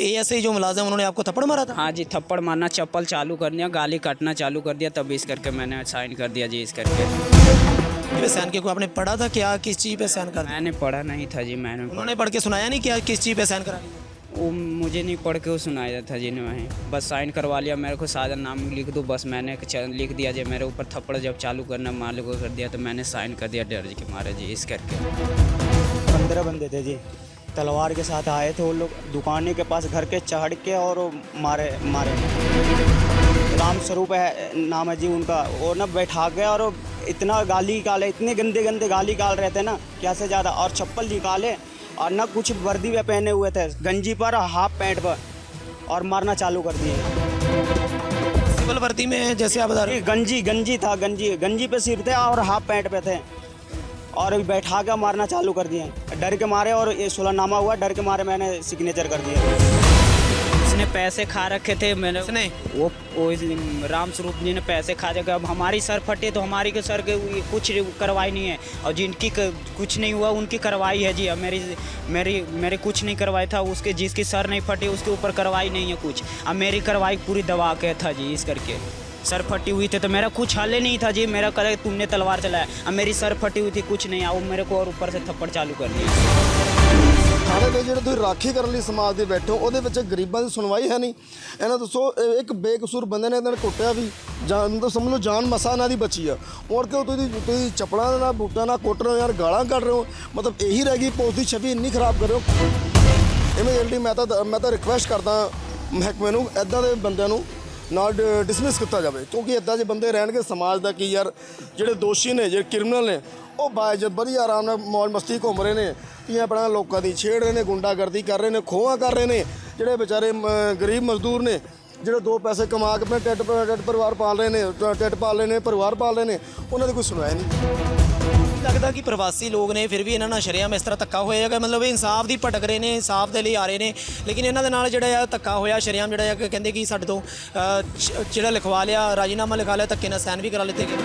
ASI जो मुलाजिम उन्होंने आपको थप्पड़ मारा था? हाँ जी थप्पड़ मारना चप्पल चालू कर दिया गाली काटना चालू कर दिया तब इस करके मैंने साइन कर दिया जी इस करके। पे साइन के को आपने पढ़ा था क्या किस चीज़ पे साइन कर मैंने पढ़ा नहीं था जी मैंने उन्होंने पढ़ के सुनाया नहीं क्या किस चीज़ पे साइन करा? वो मुझे नहीं पढ़ के वो सुनाया था जी ने वहीं बस साइन करवा लिया मेरे को सादा नाम लिख दो बस मैंने लिख दिया जी मेरे ऊपर थप्पड़ जब चालू करना मालिक को कर दिया तो मैंने साइन कर दिया डर जी के मारे जी इस करके। पंद्रह बंदे थे जी। तलवार के साथ आए थे वो लोग दुकाने के पास घर के चढ़ के और मारे मारे। राम स्वरूप है नाम है जी उनका। वो ना बैठा के और इतना गाली निकाले इतने गंदे गंदे गाली निकाल रहे थे ना क्या से ज़्यादा? और चप्पल निकाले और ना कुछ वर्दी में पहने हुए थे गंजी पर और हाफ़ पैंट पर और मारना चालू कर दिए। सिविल भर्ती में जैसे आप बता रहे गंजी गंजी था गंजी गंजी पे सिर थे और हाफ़ पैंट पे थे। और बैठा के मारना चालू कर दिए। डर के मारे और ये सुलहनामा हुआ डर के मारे मैंने सिग्नेचर कर दिया उसने पैसे खा रखे थे मैंने उसने? वो वो इस राम स्वरूप जी ने पैसे खा जगह अब हमारी सर फटे तो हमारी के सर के कुछ करवाई नहीं है। और जिनकी कुछ नहीं हुआ उनकी करवाई है जी। अब मेरी मेरी मेरे कुछ नहीं करवाई था उसके जिसकी सर नहीं फटी उसके ऊपर करवाई नहीं है कुछ। अब मेरी करवाई पूरी दबा के था जी इस करके। सर फटी हुई थी तो मेरा कुछ हाल ही नहीं था जी मेरा कहे तुमने तलवार चलाया अब मेरी सर फटी हुई थी कुछ नहीं आओ मेरे को और ऊपर से थप्पड़ चालू कर दिया ਥਾਣੇ ਦੇ ਜਿਹੜੇ ਤੁਸੀਂ ਰਾਖੀ ਕਰਨ ਲਈ ਸਮਾਜ ਦੇ ਬੈਠੇ ਹੋ ਉਹਦੇ ਵਿੱਚ ਗਰੀਬਾਂ ਦੀ ਸੁਣਵਾਈ ਹੈ ਨਹੀਂ ਇਹਨਾਂ ਦੱਸੋ ਇਹ ਇੱਕ ਬੇਕਸੂਰ ਬੰਦੇ ਨੇ ਇਹਨਾਂ ਨੇ ਕੁੱਟਿਆ ਵੀ ਜਾਨ ਤਾਂ ਸਮਝ ਲਓ ਜਾਨ ਮਸਾ ਇਹਨਾਂ ਦੀ ਬਚੀ ਆ ਔਰ ਕਿ ਤੁਸੀਂ ਤੁਸੀਂ ਚੱਪਲਾਂ ਨਾਲ ਬੂਟਾਂ ਨਾਲ ਕੁੱਟ ਰਹੇ ਹੋ ਯਾਰ ਗਾਲਾਂ ਕੱਢ ਰਹੇ ਹੋ ਮਤਲਬ ਇਹੀ ਰਹਿ ਗਈ ਪੁਲਿਸ ਦੀ ਛਵੀ ਇੰਨੀ ਖਰਾਬ ਕਰ ਰਹੇ ਹੋ ਇਮੀਡੀਏਟਲੀ ਮੈਂ ਤਾਂ ਮੈਂ ਤਾਂ ਰਿਕੁਐਸਟ ਕਰਦਾ ਮਹਿਕਮੇ ਨੂੰ ਐਦਾਂ ਦੇ ਬੰਦਿਆਂ ਨੂੰ ਨਾਲ ਡਿਸਮਿਸ uh, ਕੀਤਾ ਜਾਵੇ। ਕਿਉਂਕਿ ਇਦਾਂ ਦੇ ਬੰਦੇ ਰਹਿਣਗੇ ਸਮਾਜ ਦਾ ਕੀ ਯਾਰ ਜਿਹੜੇ ਦੋਸ਼ੀ ਨੇ ਜਿਹੜੇ ਕ੍ਰਿਮੀਨਲ ਨੇ ਉਹ ਬਾਜ ਵਧੀਆ ਆਰਾਮ ਨਾਲ ਮੌਜ ਮਸਤੀ ਘੁੰਮ ਰਹੇ ਨੇ ਧੀਆਂ ਆਪਣਾ ਲੋਕਾਂ ਦੀ ਛੇੜ ਰਹੇ ਨੇ ਗੁੰਡਾਗਰਦੀ ਕਰ ਰਹੇ ਨੇ ਖੋਹਾਂ ਕਰ ਰਹੇ ਨੇ ਜਿਹੜੇ ਵਿਚਾਰੇ ਮ, ਗਰੀਬ ਮਜ਼ਦੂਰ ਨੇ ਜਿਹੜੇ ਦੋ ਪੈਸੇ ਕਮਾ ਕੇ ਆਪਣੇ ਟੱਟ ਟੱਟ ਪਰਿਵਾਰ ਪਾਲ ਰਹੇ ਨੇ ਟੱਟ ਪਾਲ ਰਹੇ ਨੇ ਪਰਿਵਾਰ ਪਾਲ ਰਹੇ ਨੇ ਉਹਨਾਂ ਦੀ ਕੋਈ ਸੁਣਵਾਈ ਨਹੀਂ। ਲੱਗਦਾ ਕਿ ਪ੍ਰਵਾਸੀ ਲੋਕ ਨੇ ਫਿਰ ਵੀ ਇਹਨਾਂ ਨਾਲ ਸ਼ਰੇਆਮ ਇਸ ਤਰ੍ਹਾਂ ਧੱਕਾ ਹੋਇਆ ਹੈਗਾ। ਮਤਲਬ ਇਹ ਇਨਸਾਫ ਦੀ ਭਟਕ ਰਹੇ ਨੇ ਇਨਸਾਫ ਦੇ ਲਈ ਆ ਰਹੇ ਨੇ। ਲੇਕਿਨ ਇਹਨਾਂ ਦੇ ਨਾਲ ਜਿਹੜਾ ਆ ਧੱਕਾ ਹੋਇਆ ਸ਼ਰੇਆਮ ਜਿਹੜਾ ਆ ਕਿ ਕਹਿੰਦੇ ਕਿ ਸਾਡੇ ਤੋਂ ਅ, ਜਿਹੜਾ ਲਿਖਵਾ ਲਿਆ ਰਾਜੀਨਾਮਾ ਲਿਖਾ ਲਿਆ ਧੱਕੇ ਨਾਲ ਸਾਈਨ ਵੀ ਕਰਾ ਲਿੱਤੇ ਗਏ।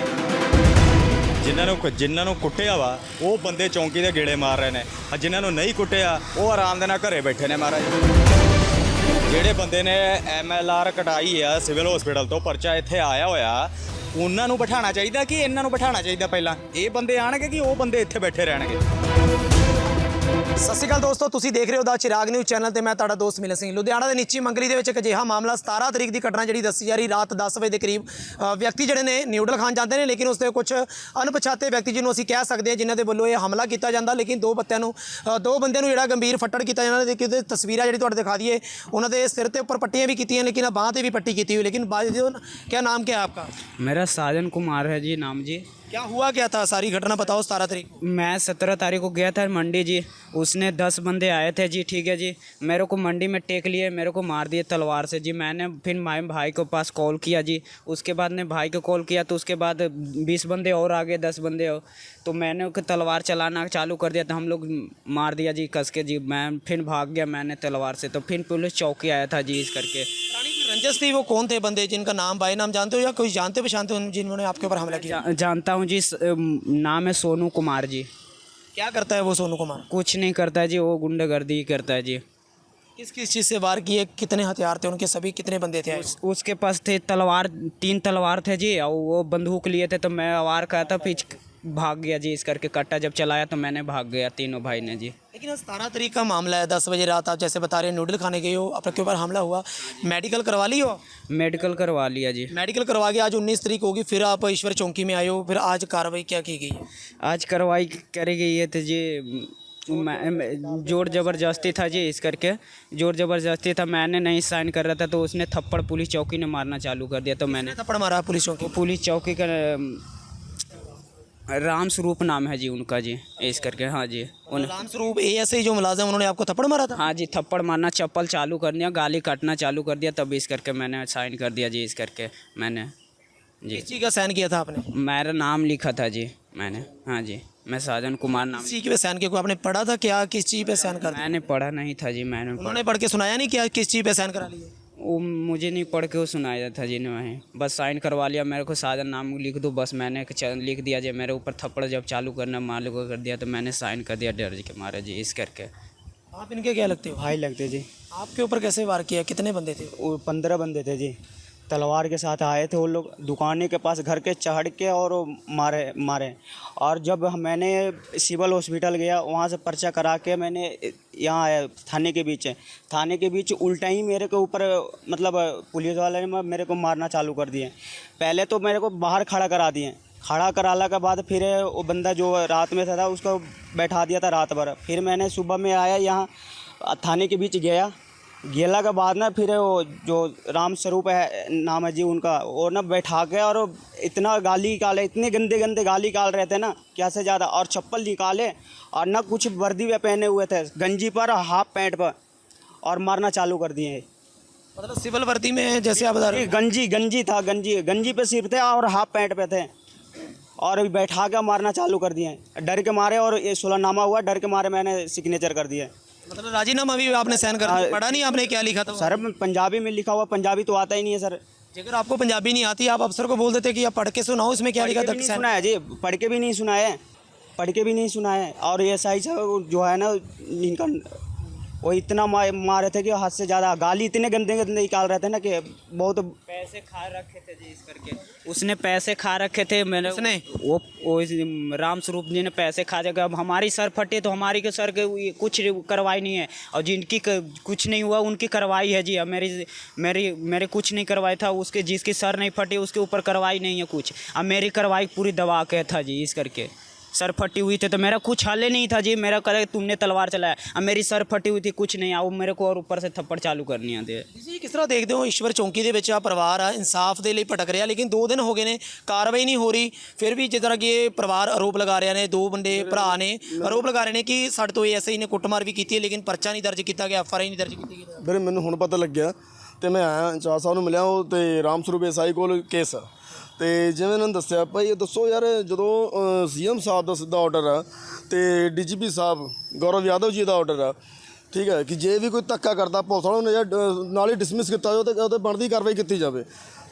ਜਿਨ੍ਹਾਂ ਨੂੰ ਜਿਨ੍ਹਾਂ ਨੂੰ ਕੁੱਟਿਆ ਵਾ ਉਹ ਬੰਦੇ ਚੌਂਕੀ ਦੇ ਗੇੜੇ ਮਾਰ ਰਹੇ ਨੇ। ਆ ਜਿਨ੍ਹਾਂ ਨੂੰ ਨਹੀਂ ਕੁੱਟਿਆ ਉਹ ਆਰਾਮ ਦੇ ਨਾਲ ਘਰੇ ਬੈਠੇ ਨੇ ਮਹਾਰਾਜ। ਜਿਹੜੇ ਬੰਦੇ ਨੇ ਐਮਐਲਆਰ ਕਟਾਈ ਆ ਸਿਵਲ ਹਸਪੀਟਲ ਤੋਂ ਪਰਚਾ ਇੱਥੇ ਆਇਆ ਹੋਇਆ ਉਹਨਾਂ ਨੂੰ ਬਿਠਾਉਣਾ ਚਾਹੀਦਾ ਕਿ ਇਹਨਾਂ ਨੂੰ ਬਿਠਾਉਣਾ ਚਾਹੀਦਾ ਪਹਿਲਾਂ? ਇਹ ਬੰਦੇ ਆਣਗੇ ਕਿ ਉਹ ਬੰਦੇ ਇੱਥੇ ਬੈਠੇ ਰਹਿਣਗੇ? ਸਤਿ ਸ਼੍ਰੀ ਅਕਾਲ ਦੋਸਤੋ, ਤੁਸੀਂ ਦੇਖ ਰਹੇ ਹੋ ਦਾ ਚਿਰਾਗ ਨਿਊਜ਼ ਚੈਨਲ ਤੇ ਮੈਂ ਤੁਹਾਡਾ ਦੋਸਤ ਮਿਲਨ ਸਿੰਘ। ਲੁਧਿਆਣਾ ਦੇ ਨੀਚੀ ਮੰਗਲੀ ਦੇ ਵਿੱਚ ਇੱਕ ਅਜਿਹਾ ਮਾਮਲਾ 17 ਤਰੀਕ ਦੀ ਘਟਨਾ ਜਿਹੜੀ ਦੱਸੀ ਜਾ ਰਹੀ, ਰਾਤ 10 ਵਜੇ ਦੇ ਕਰੀਬ ਵਿਅਕਤੀ ਜਿਹੜੇ ਨੇ ਨਿਊਡਲ ਖਾਨ ਜਾਂਦੇ ਨੇ, ਲੇਕਿਨ ਉਸ ਦੇ ਕੁਝ ਅਣਪਛਾਤੇ ਵਿਅਕਤੀ ਜਿਹਨੂੰ ਅਸੀਂ ਕਹਿ ਸਕਦੇ ਹਾਂ, ਜਿਨ੍ਹਾਂ ਦੇ ਵੱਲੋਂ ਇਹ ਹਮਲਾ ਕੀਤਾ ਜਾਂਦਾ, ਲੇਕਿਨ ਦੋ ਬੱਤਿਆਂ ਨੂੰ ਦੋ ਬੰਦਿਆਂ ਨੂੰ ਜਿਹੜਾ ਗੰਭੀਰ ਫੱਟੜ ਕੀਤਾ ਜਾਂਦਾ ਦੇ ਕਿਤੇ ਤਸਵੀਰਾਂ ਜਿਹੜੀ ਤੁਹਾਡੇ ਦਿਖਾ ਦਈਏ, ਉਹਨਾਂ ਦੇ ਸਿਰ ਤੇ ਉੱਪਰ ਪੱਟੀਆਂ ਵੀ ਕੀਤੀਆਂ, ਲੇਕਿਨ ਬਾਹਾਂ ਤੇ ਵੀ ਪੱਟੀ ਕੀਤੀ ਹੋਈ, ਲੇਕਿਨ ਬਾਜ ਕੀ ਨਾਮ ਕੀ ਹੈ ਆਪਕਾ? ਮੇਰਾ ਸਾਜਨ ਕੁਮਾਰ ਹੈ ਜੀ, ਨਾਮ ਜੀ। क्या हुआ क्या था? सारी घटना बताओ सतारह तारीख मैं सत्रह तारीख को गया था मंडी जी। उसने दस बंदे आए थे जी, ठीक है जी। मेरे को मंडी में टेक लिए, मेरे को मार दिए तलवार से जी। मैंने फिर माए भाई के पास कॉल किया जी। उसके बाद ने भाई को कॉल किया तो उसके बाद बीस बंदे और आ गए, दस बंदे और। तो मैंने तलवार चलाना चालू कर दिया तो हम लोग मार दिया जी, कस के जी। मैं फिर भाग गया मैंने तलवार से। तो फिर पुलिस चौकी आया था जी इस करके। रंजस थी वो कौन थे बंदे जिनका नाम बाई नाम जानते हो या कोई जानते पहचानते हो जिन्होंने आपके ऊपर हमला किया? जा, जानता हूँ जी नाम है सोनू कुमार जी। क्या करता है वो सोनू कुमार? कुछ नहीं करता है जी वो गुंडागर्दी करता है जी। किस किस चीज़ से वार किए? कितने हथियार थे उनके? सभी कितने बंदे थे? उस, उसके पास थे तलवार तीन तलवार थे जी और वो बंदूक लिए थे तो मैं वार करा था फिर भाग गया जी इस करके कट्टा जब चलाया तो मैंने भाग गया तीनों भाई ने जी। लेकिन सतारह तारीख का मामला है दस बजे रात आप जैसे बता रहे हैं नूडल खाने गए हो आपके ऊपर हमला हुआ। मेडिकल करवा ली हो? मेडिकल करवा लिया जी। मेडिकल करवा के आज उन्नीस तारीख होगी फिर आप ईश्वर चौकी में आए हो फिर आज कार्रवाई क्या की गई? आज कार्रवाई करी गई है तो जी ज़ोर ज़बरदस्ती था जी इस करके। ज़ोर ज़बरदस्ती था मैंने नहीं साइन कर रहा था तो उसने थप्पड़ पुलिस चौकी ने मारना चालू कर दिया तो मैंने थप्पड़ मारा पुलिस चौकी? पुलिस चौकी का राम स्वरूप नाम है जी उनका जी इस करके हाँ जी उन राम स्वरूप एएसआई जो मुलाजिम उन्होंने आपको थप्पड़ मारा था? हाँ जी थप्पड़ मारना चप्पल चालू कर दिया गाली काटना चालू कर दिया तब इस करके मैंने साइन कर दिया जी इस करके मैंने जी। किस का साइन किया था आपने? मेरा नाम लिखा था जी मैंने हाँ जी मैं साजन कुमार नाम किस पे साइन किया आपने पढ़ा था क्या? किस चीज़ पे साइन कर मैंने पढ़ा नहीं था जी मैंने उन्होंने पढ़ के सुनाया नहीं क्या? किस चीज़ पे साइन करा लिए? वो मुझे नहीं पढ़ के वो सुनाया था जी ने वहीं बस साइन करवा लिया मेरे को साजन नाम लिख दो बस मैंने च- लिख दिया जी मेरे ऊपर थप्पड़ जब चालू करना मालिक को कर दिया तो मैंने साइन कर दिया डर के मारे जी इस करके आप इनके क्या लगते हो भाई लगते जी आपके ऊपर कैसे वार किया कितने बंदे थे वो पंद्रह बंदे थे जी तलवार के साथ आए थे वो लोग दुकाने के पास, घर के चढ़ के और मारे मारे। और जब मैंने सिविल हॉस्पिटल गया, वहाँ से पर्चा करा के मैंने यहाँ आया थाने के बीच। थाने के बीच उल्टा ही मेरे के ऊपर मतलब पुलिस वाले ने मेरे को मारना चालू कर दिए। पहले तो मेरे को बाहर खड़ा करा दिए। खड़ा कराने के बाद फिर वो बंदा जो रात में था, उसको बैठा दिया था रात भर। फिर मैंने सुबह में आया यहाँ, थाने के बीच गया। गेला के बाद ना फिर वो जो राम स्वरूप है नाम है जी उनका वो ना बैठा के और इतना गाली निकाले इतने गंदे गंदे गाली निकाल रहे थे ना क्या से ज़्यादा और चप्पल निकाले और ना कुछ वर्दी में पहने हुए थे गंजी पर हाफ़ पैंट पर और मारना चालू कर दिए। मतलब सिविल वर्दी में जैसे आप बता रहे गंजी गंजी था गंजी गंजी पे सिर थे और हाफ़ पैंट पे थे और बैठा के मारना चालू कर दिए। डर के मारे और ये सुलहनामा हुआ डर के मारे मैंने सिग्नेचर कर दिया हो मतलब राजीनामा भी आपने सहन कर दिया। पढ़ा नहीं आपने क्या लिखा था? सर पंजाबी में लिखा हुआ पंजाबी तो आता ही नहीं है सर। अगर आपको पंजाबी नहीं आती आप अफसर को बोल देते कि आप पढ़ के सुनाओ इसमें क्या लिखा था? सुनाया सुना है जी पढ़ के भी नहीं सुनाया है। पढ़ के भी नहीं सुना है। और ये सही से जो है ना इनका वो इतना मा- मारे थे कि हद से ज़्यादा गाली इतने गंदे गंदे निकाल रहे थे ना कि बहुत पैसे खा रखे थे जी इस करके। उसने पैसे खा रखे थे मैंने किसने? वो वो राम स्वरूप जी ने पैसे खा जाकर अब हमारी सर फटे तो हमारी के सर के कुछ कार्रवाई नहीं है। और जिनकी कुछ नहीं हुआ उनकी कार्रवाई है जी। अब मेरी मेरी मेरे कुछ नहीं करवाई था उसके जिसकी सर नहीं फटी उसके ऊपर कार्रवाई नहीं है कुछ। अब मेरी कार्रवाई पूरी दबा के था जी इस करके। सर फटी हुई थी तो मेरा कुछ हाल ही नहीं था जी मेरा करे तुमने तलवार चलाया अब मेरी सर फटी हुई थी कुछ नहीं आओ मेरे को और ऊपर से थप्पड़ चालू करनी आती है ਜੀ ਕਿਸ ਤਰ੍ਹਾਂ ਦੇਖਦੇ ਹੋ ਈਸ਼ਵਰ ਚੌਂਕੀ ਦੇ ਵਿੱਚ ਆ ਪਰਿਵਾਰ ਆ ਇਨਸਾਫ ਦੇ ਲਈ ਭਟਕ ਰਿਹਾ ਲੇਕਿਨ 2 ਦਿਨ ਹੋ ਗਏ ਨੇ ਕਾਰਵਾਈ ਨਹੀਂ ਹੋ ਰਹੀ ਫਿਰ ਵੀ ਜਿਸ ਤਰ੍ਹਾਂ ਕਿ ਇਹ ਪਰਿਵਾਰ ਆਰੋਪ ਲਗਾ ਰਿਹਾ ਨੇ ਦੋ ਬੰਦੇ ਭਰਾ ਨੇ ਆਰੋਪ ਲਗਾ ਰਹੇ ਨੇ ਕਿ ਸਾਡੇ ਤੋਂ ਐਸਆਈ ਨੇ ਕੁੱਟਮਾਰ ਵੀ ਕੀਤੀ ਹੈ ਲੇਕਿਨ ਪਰਚਾ ਨਹੀਂ ਦਰਜ ਕੀਤਾ ਗਿਆ ਐਫਆਰਆਈ ਨਹੀਂ ਦਰਜ ਕੀਤੀ ਗਈ ਵੀਰੇ ਮੈਨੂੰ ਹੁਣ ਪਤਾ ਲੱਗਿਆ ਤੇ ਮੈਂ ਆਇਆ ਇੰਚਾਰਜ ਸਾਹਿਬ ਨੂੰ ਮਿਲਿਆ ਉਹ ਤੇ ਰਾਮ ਸਰੂਪ ਐਸਆਈ ਕੋਲ ਕੇਸ ਆ ਤੇ ਜਿਵੇਂ ਇਹਨਾਂ ਨੇ ਦੱਸਿਆ, ਭਾਈ ਇਹ ਦੱਸੋ ਯਾਰ, ਜਦੋਂ ਸੀਐਮ ਸਾਹਿਬ ਦਾ ਸਿੱਧਾ ਆਰਡਰ ਆ ਤੇ ਡੀਜੀਪੀ ਸਾਹਿਬ, ਗੌਰਵ ਯਾਦਵ ਜੀ ਦਾ ਆਰਡਰ ਆ, ਠੀਕ ਹੈ, ਕਿ ਜੇ ਵੀ ਕੋਈ ਧੱਕਾ ਕਰਦਾ, ਪੁਲਿਸ ਵਾਲਾ ਨੂੰ ਜਾਂ ਨਾਲ ਹੀ ਡਿਸਮਿਸ ਕੀਤਾ ਜਾਵੇ ਤੇ ਉਹਦੇ ਬਣਦੀ ਕਾਰਵਾਈ ਕੀਤੀ ਜਾਵੇ।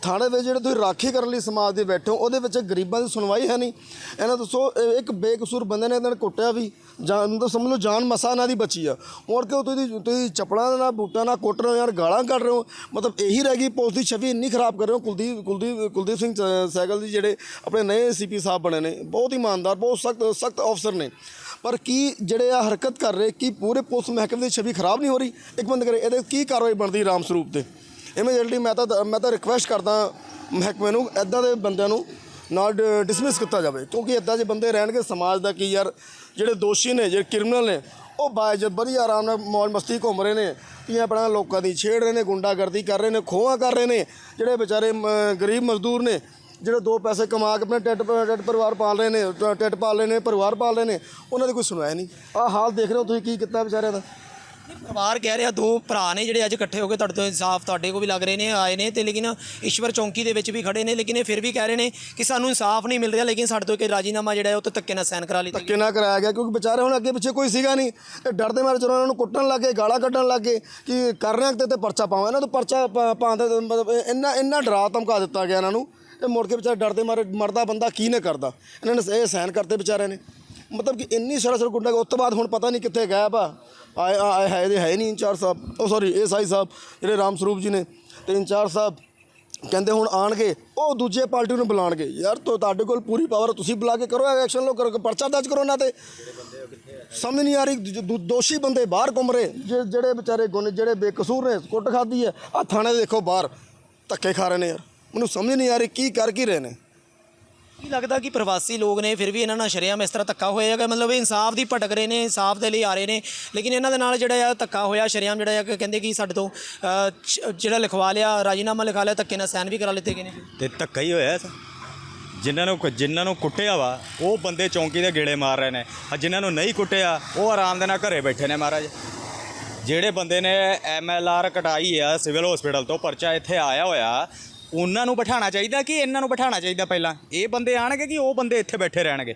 ਥਾਣੇ ਵਿੱਚ ਜਿਹੜੇ ਤੁਸੀਂ ਰਾਖੀ ਕਰਨ ਲਈ ਸਮਾਜ ਦੇ ਬੈਠੇ ਹੋ, ਉਹਦੇ ਵਿੱਚ ਗਰੀਬਾਂ ਦੀ ਸੁਣਵਾਈ ਹੈ ਨਹੀਂ। ਇਹਨਾਂ ਦੱਸੋ, ਇਹ ਇੱਕ ਬੇਕਸੂਰ ਬੰਦੇ ਨੇ ਇਹਨਾਂ ਨੇ ਕੁੱਟਿਆ ਵੀ ਜਾਨ ਤਾਂ ਸਮਝ ਲਓ ਜਾਨ ਮਸਾ ਇਹਨਾਂ ਦੀ ਬਚੀ ਆ। ਮੁੜ ਕੇ ਉਹ ਤੁਸੀਂ ਤੁਸੀਂ ਚੱਪਲਾਂ ਨਾਲ ਬੂਟਾਂ ਨਾਲ ਕੁੱਟ ਰਹੇ ਹੋ ਯਾਰ ਗਾਲਾਂ ਕੱਢ ਰਹੇ ਹੋ? ਮਤਲਬ ਇਹੀ ਰਹਿ ਗਈ, ਪੁਲਿਸ ਦੀ ਛਵੀ ਇੰਨੀ ਖਰਾਬ ਕਰ ਰਹੇ ਹੋ, ਕੁਲਦੀਪ ਕੁਲਦੀਪ ਕੁਲਦੀਪ ਸਿੰਘ ਸ- ਸਹਿਗਲ ਜੀ ਜਿਹੜੇ ਆਪਣੇ ਨਵੇਂ ਸੀਪੀ ਸਾਹਿਬ ਬਣੇ ਨੇ, ਬਹੁਤ ਇਮਾਨਦਾਰ, ਬਹੁਤ ਸਖਤ ਸਖਤ ਅਫਸਰ ਨੇ। ਪਰ ਕੀ ਜਿਹੜੇ ਆ ਹਰਕਤ ਕਰ ਰਹੇ, ਕੀ ਪੂਰੇ ਪੁਲਿਸ ਮਹਿਕਮੇ ਦੀ ਛਵੀ ਖਰਾਬ ਨਹੀਂ ਹੋ ਰਹੀ? ਇੱਕ ਬੰਦ ਕਰੇ, ਇਹਦੇ ਕੀ ਕਾਰਵਾਈ ਬਣਦੀ ਰਾਮ ਸਰੂਪ ਤੇ? ਇਮੀਡੀਏਟਲੀ ਮੈਂ ਤਾਂ ਮੈਂ ਤਾਂ ਰਿਕੁਐਸਟ ਕਰਦਾ ਮਹਿਕਮੇ ਨੂੰ ਐਦਾਂ ਦੇ ਬੰਦਿਆਂ ਨੂੰ ਨਾਲ ਡਿਸਮਿਸ ਕੀਤਾ ਜਾਵੇ। ਕਿਉਂਕਿ ਐਦਾਂ ਦੇ ਬੰਦੇ ਰਹਿਣਗੇ ਸਮਾਜ ਦਾ ਕੀ ਯਾਰ ਜਿਹੜੇ ਦੋਸ਼ੀ ਨੇ ਜਿਹੜੇ ਕ੍ਰਿਮੀਨਲ ਨੇ ਉਹ ਬਾਜ ਵਧੀਆ ਆਰਾਮ ਨਾਲ ਮੌਜ ਮਸਤੀ ਘੁੰਮ ਰਹੇ ਨੇ ਧੀਆਂ ਆਪਣਾ ਲੋਕਾਂ ਦੀ ਛੇੜ ਰਹੇ ਨੇ ਗੁੰਡਾਗਰਦੀ ਕਰ ਰਹੇ ਨੇ ਖੋਹਾਂ ਕਰ ਰਹੇ ਨੇ ਜਿਹੜੇ ਵਿਚਾਰੇ ਮ, ਗਰੀਬ ਮਜ਼ਦੂਰ ਨੇ ਜਿਹੜੇ ਦੋ ਪੈਸੇ ਕਮਾ ਕੇ ਆਪਣੇ ਟੱਟ ਟੱਟ ਪਰਿਵਾਰ ਪਾਲ ਰਹੇ ਨੇ ਟ- ਟੱਟ ਪਾਲ ਰਹੇ ਨੇ ਪਰਿਵਾਰ ਪਾਲ ਰਹੇ ਨੇ ਉਹਨਾਂ ਦੀ ਕੋਈ ਸੁਣਵਾਈ ਨਹੀਂ। ਆਹ ਹਾਲ ਦੇਖ ਰਹੇ ਹੋ ਤੁਸੀਂ ਕੀ ਕੀਤਾ ਵਿਚਾਰਿਆਂ ਦਾ? ਪਰਿਵਾਰ ਕਹਿ ਰਿਹਾ, ਦੋ ਭਰਾ ਨੇ ਜਿਹੜੇ ਅੱਜ ਇਕੱਠੇ ਹੋ ਕੇ ਤੁਹਾਡੇ ਤੋਂ ਇਨਸਾਫ ਤੁਹਾਡੇ ਕੋਲ ਵੀ ਲੱਗ ਰਹੇ ਨੇ, ਆਏ ਨੇ ਤੇ ਲੇਕਿਨ ਈਸ਼ਵਰ ਚੌਂਕੀ ਦੇ ਵਿੱਚ ਵੀ ਖੜੇ ਨੇ, ਲੇਕਿਨ ਇਹ ਫਿਰ ਵੀ ਕਹਿ ਰਹੇ ਨੇ ਕਿ ਸਾਨੂੰ ਇਨਸਾਫ ਨਹੀਂ ਮਿਲ ਰਿਹਾ, ਲੇਕਿਨ ਸਾਡੇ ਤੋਂ ਇੱਕ ਰਾਜੀਨਾਮਾ ਜਿਹੜਾ ਉਹ ਤੇ ਧੱਕੇ ਨਾਲ ਸਾਈਨ ਕਰਾ ਲਈ ਧੱਕੇ ਨਾਲ ਕਰਾਇਆ ਗਿਆ, ਕਿਉਂਕਿ ਵਿਚਾਰੇ ਹੁਣ ਅੱਗੇ ਪਿੱਛੇ ਕੋਈ ਸੀਗਾ ਨਹੀਂ ਤੇ ਡਰਦੇ ਮਾਰੇ ਜਦੋਂ ਉਹਨਾਂ ਨੂੰ ਕੁੱਟਣ ਲੱਗੇ ਗਾਲਾਂ ਕੱਢਣ ਲੱਗੇ ਕਿ ਕਰ ਰਹੇ ਤੇ ਤੇ ਪਰਚਾ ਪਾਵਾਂ ਇਹਨਾਂ ਤੋਂ ਪਰਚਾ ਪਾ- ਪਾਉਣ ਮਤਲਬ ਇੰਨਾ ਇੰਨਾ ਡਰਾ ਧਮਕਾ ਦਿੱਤਾ ਗਿਆ ਇਹਨਾਂ ਨੂੰ ਤੇ ਮੁੜ ਕੇ ਵਿਚਾਰੇ ਡਰਦੇ ਮਾਰੇ, ਮਰਦਾ ਬੰਦਾ ਕੀ ਨਾ ਕਰਦਾ, ਇਹਨਾਂ ਨੇ ਇਹ ਸਾਈਨ ਕਰਤੇ ਵਿਚਾਰਿਆਂ ਨੇ। ਮਤਲਬ ਕਿ ਇੰਨੀ ਸਰਾਸਰ ਗੁੰਡਾ ਉਸ ਤੋਂ ਬਾਅਦ ਹੁਣ ਪਤਾ ਨਹੀਂ ਕਿੱਥੇ ਗਾਇਬ ਆ। ਆਏ ਆਏ ਹੈ ਇਹਦੇ ਹੈ ਨਹੀਂ ਇੰਚਾਰਜ ਸਾਹਿਬ। ਉਹ ਸੌਰੀ ਇਹ ਸਾਈ ਸਾਹਿਬ, ਜਿਹੜੇ ਰਾਮ ਸਰੂਪ ਜੀ ਨੇ। ਤੇ ਇੰਚਾਰਜ ਸਾਹਿਬ ਕਹਿੰਦੇ ਹੁਣ ਆਣਗੇ, ਉਹ ਦੂਜੇ ਪਾਰਟੀ ਨੂੰ ਬੁਲਾਣਗੇ। ਯਾਰ, ਤੋ ਤੁਹਾਡੇ ਕੋਲ ਪੂਰੀ ਪਾਵਰ ਤੁਸੀਂ ਬੁਲਾ ਕੇ ਕਰੋ ਐਕਸ਼ਨ ਲੋ ਕਰੋ ਪਰਚਾ ਦਰਜ ਕਰੋ ਨਾ ਤੇ। ਸਮਝ ਨਹੀਂ ਆ ਰਹੀ ਦੋਸ਼ੀ ਬੰਦੇ ਬਾਹਰ ਘੁੰਮ ਰਹੇ। ਜਿ- ਜਿਹੜੇ ਵਿਚਾਰੇ ਗੁੰਨ ਜਿਹੜੇ ਬੇਕਸੂਰ ਨੇ, ਕੁੱਟ ਖਾਦੀ ਹੈ ਆ ਥਾਣੇ ਦੇ ਦੇਖੋ ਬਾਹਰ। ਧੱਕੇ ਖਾ ਰਹੇ ਨੇ ਯਾਰ। ਮੈਨੂੰ ਸਮਝ ਨਹੀਂ ਆ ਰਹੀ ਕੀ ਕਰ ਕੀ ਰਹੇ ਨੇ। ਕੀ ਲੱਗਦਾ ਕਿ ਪ੍ਰਵਾਸੀ ਲੋਕ ਨੇ ਫਿਰ ਵੀ ਇਹਨਾਂ ਨਾਲ ਸ਼ਰੇਆਮ ਇਸ ਤਰ੍ਹਾਂ ਧੱਕਾ ਹੋਇਆ ਹੈਗਾ? ਮਤਲਬ ਇਹ ਇਨਸਾਫ ਦੀ ਭਟਕ ਰਹੇ ਨੇ ਇਨਸਾਫ ਦੇ ਲਈ ਆ ਰਹੇ ਨੇ ਲੇਕਿਨ ਇਹਨਾਂ ਦੇ ਨਾਲ ਜਿਹੜਾ ਆ ਧੱਕਾ ਹੋਇਆ ਸ਼ਰੇਆਮ ਜਿਹੜਾ ਆ ਕਿ ਕਹਿੰਦੇ ਕਿ ਸਾਡੇ ਤੋਂ ਅ, ਚ- ਜਿਹੜਾ ਲਿਖਵਾ ਲਿਆ ਰਾਜੀਨਾਮਾ ਲਿਖਾ ਲਿਆ ਧੱਕੇ ਨਾਲ ਸਾਈਨ ਵੀ ਕਰਾ ਲਿੱਤੇ ਗਏ ਨੇ ਤੇ ਧੱਕਾ ਹੀ ਹੋਇਆ ਸਰ ਜਿਨ੍ਹਾਂ ਨੂੰ ਜਿਨ੍ਹਾਂ ਨੂੰ ਕੁੱਟਿਆ ਵਾ ਉਹ ਬੰਦੇ ਚੌਂਕੀ ਦੇ ਗੇੜੇ ਮਾਰ ਰਹੇ ਨੇ। ਆ ਜਿਨ੍ਹਾਂ ਨੂੰ ਨਹੀਂ ਕੁੱਟਿਆ ਉਹ ਆਰਾਮ ਦੇ ਨਾਲ ਘਰੇ ਬੈਠੇ ਨੇ ਮਹਾਰਾਜ। ਜਿਹੜੇ ਬੰਦੇ ਨੇ ਐਮਐਲਆਰ ਕਟਾਈ ਆ ਸਿਵਲ ਹਸਪੀਟਲ ਤੋਂ ਪਰਚਾ ਇੱਥੇ ਆਇਆ ਹੋਇਆ ਉਹਨਾਂ ਨੂੰ ਬਿਠਾਉਣਾ ਚਾਹੀਦਾ ਕਿ ਇਹਨਾਂ ਨੂੰ ਬਿਠਾਉਣਾ ਚਾਹੀਦਾ ਪਹਿਲਾਂ? ਇਹ ਬੰਦੇ ਆਣਗੇ ਕਿ ਉਹ ਬੰਦੇ ਇੱਥੇ ਬੈਠੇ ਰਹਿਣਗੇ?